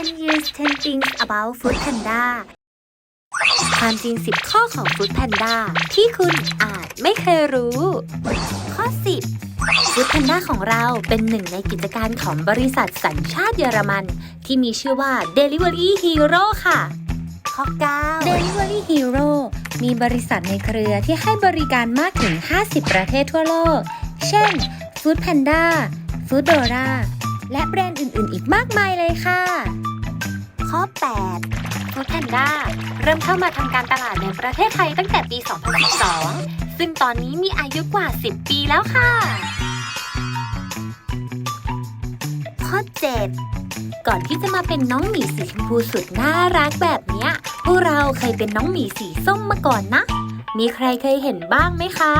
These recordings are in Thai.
10 years 10 things about Food Panda ความจริง 10 ข้อของ Food Panda ที่คุณอาจไม่เคยรู้ ข้อ 10 Food Panda ของเราเป็นหนึ่งในกิจการของบริษัทสัญชาติเยอรมัน ที่มีชื่อว่า Delivery Hero ค่ะ ข้อ 9 Delivery Hero มีบริษัทในเครือที่ให้บริการมากถึง 50 ประเทศทั่วโลก เช่น Food Panda Foodora และแบรนด์อื่น ๆ อีกมากมายเลยค่ะ 8 Food Panda เริ่มเข้ามาทำการตลาดในประเทศไทยตั้งแต่ปี 2012 ซึ่งตอนนี้มีอายุกว่า 10 ปีแล้วค่ะ ข้อ 7 ก่อนที่จะมาเป็นน้องหมีสีชมพูสุดน่ารักแบบเนี้ย พวกเราเคยเป็นน้องหมีสีส้มมาก่อนนะ มีใครเคยเห็นบ้างไหมคะ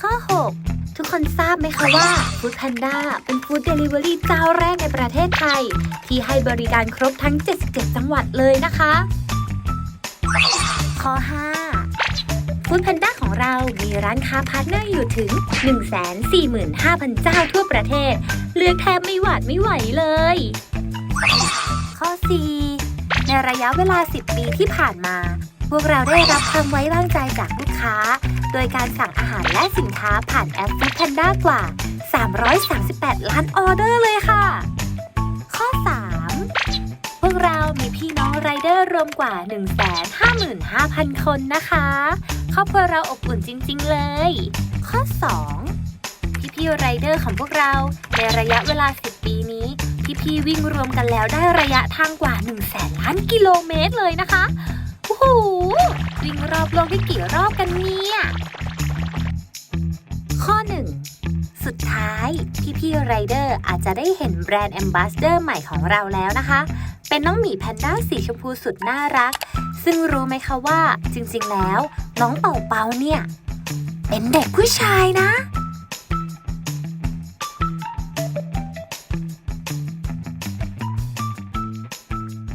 ข้อ 6 ทุกคนทราบไหมคะว่า Food Panda เป็น Food Delivery เจ้าแรกในประเทศไทย ที่ให้บริการครบทั้ง 77 จังหวัดเลยนะคะ ข้อ5 Food Panda ของเรามีร้านค้าพาร์ทเนอร์อยู่ถึง 145,000 เจ้าทั่วประเทศ เลือกแทบไม่หวาดไม่ไหวเลย ข้อ 4 ในระยะเวลา 10 ปีที่ผ่านมา พวกเราได้รับความไว้วางใจจากลูกค้า โดยการสั่งอาหารและสินค้าผ่านแอป Food Panda กว่า 338 ล้านออเดอร์เลยค่ะ ข้อ 3 พวกเรามีพี่น้องไรเดอร์รวมกว่า 155,000 คนนะคะ ครอบครัวเราอบอุ่นจริง ๆ เลย ข้อ 2 พี่ๆไรเดอร์ของพวกเราในระยะเวลา 10 ปีนี้พี่ๆวิ่งรวมกันแล้วได้ระยะทางกว่า 1 0 0 0 0แสนล้านกิโลเมตรเลยนะคะ วิ่งรอบโลกได้กี่รอบกันเนี่ย ข้อ 1 สุดท้ายพี่ๆไรเดอร์อาจจะได้เห็นแบรนด์แอมบาสเดอร์ใหม่ของเราแล้วนะคะ เป็นน้องหมีแพนด้าสีชมพูสุดน่ารัก ซึ่งรู้ไหมคะว่าจริงๆแล้ว น้องเป่าเปาเนี่ย เป็นเด็กผู้ชายนะ